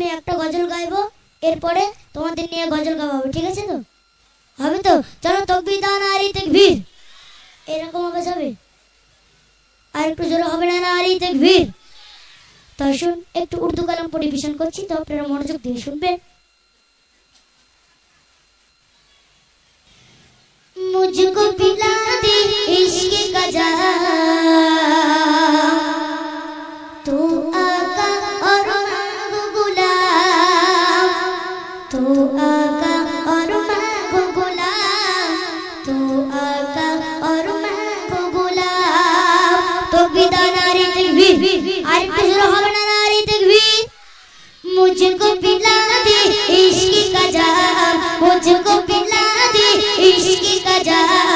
আমি একটা গজল গাইব, এরপরে তোমাদের নিয়ে গজল গাওয়াবো, ঠিক আছে তো? হবে তো? চলো তকবিদান আর এই এরকম হবে যাবে আর একটু জোরে হবে না না আর তাই শুন, একটু উর্দু কালাম পরিবেশন করছি, তো আপনারা মনোযোগ দিয়ে শুনবেন। खुदा मुझको पिला दे इश्क का जहाँ मुझको पिला दे इश्क का जहाँ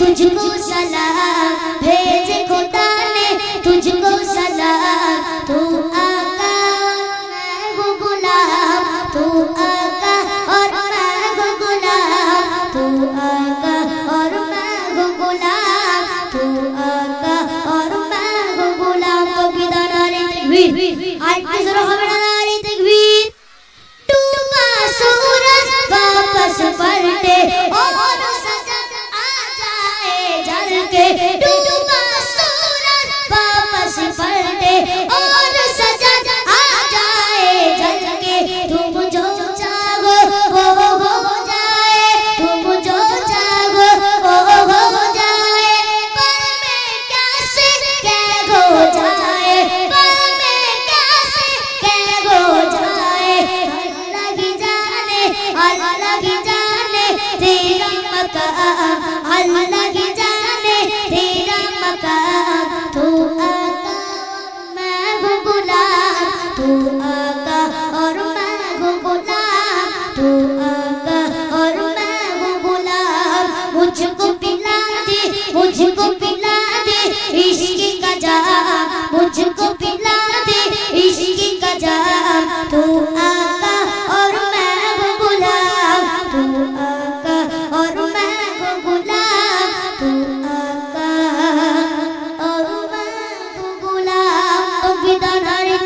तुझको सलाह अल्लाह की जाने तेरा मका अल्लाह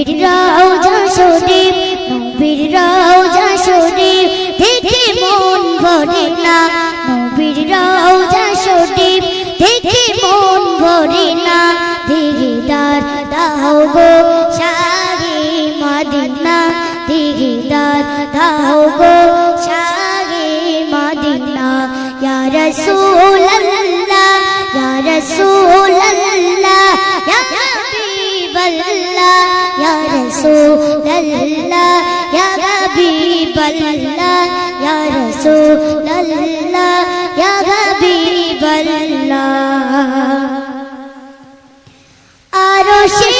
নবীর রওজা শরীফ, নবীর রওজা শরীফ, দেখে মন ভরে না। নবীর রওজা শরীফ, দেখে মন ভরে না। দিঘি দার দাও গো সারি মাদিনা দিঘি দার দাও গো সারি মাদিনা। ইয়া রাসূলুল্লাহ, ইয়া রাসূল رسول الله يا حبيب الله يا رسول الله يا حبيب الله أرشي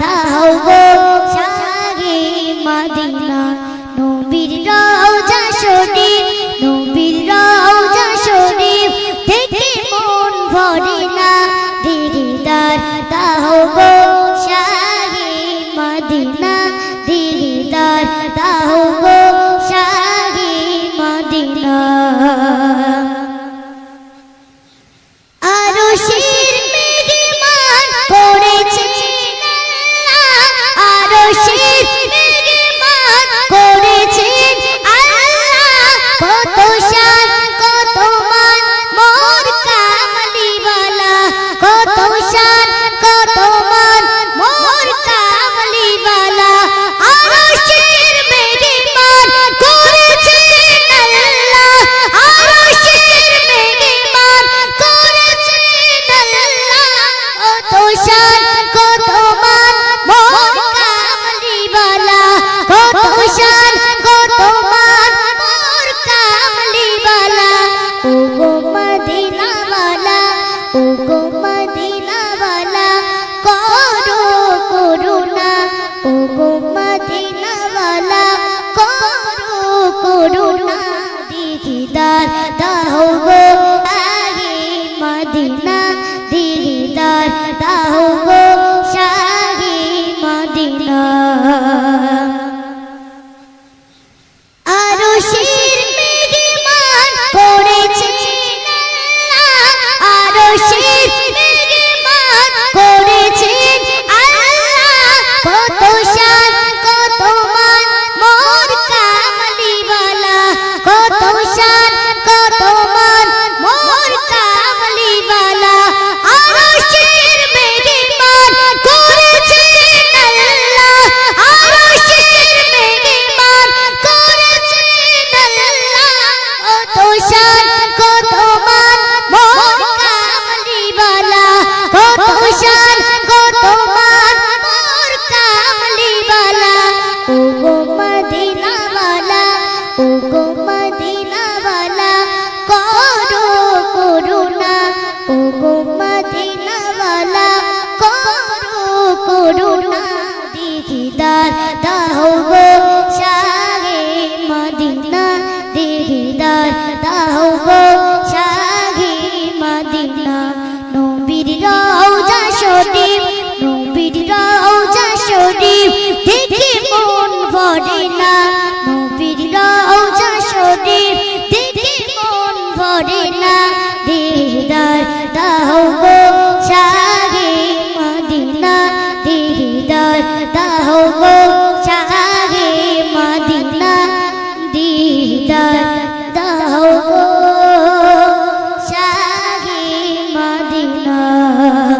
তার দিদার মন ভরে না দিদার।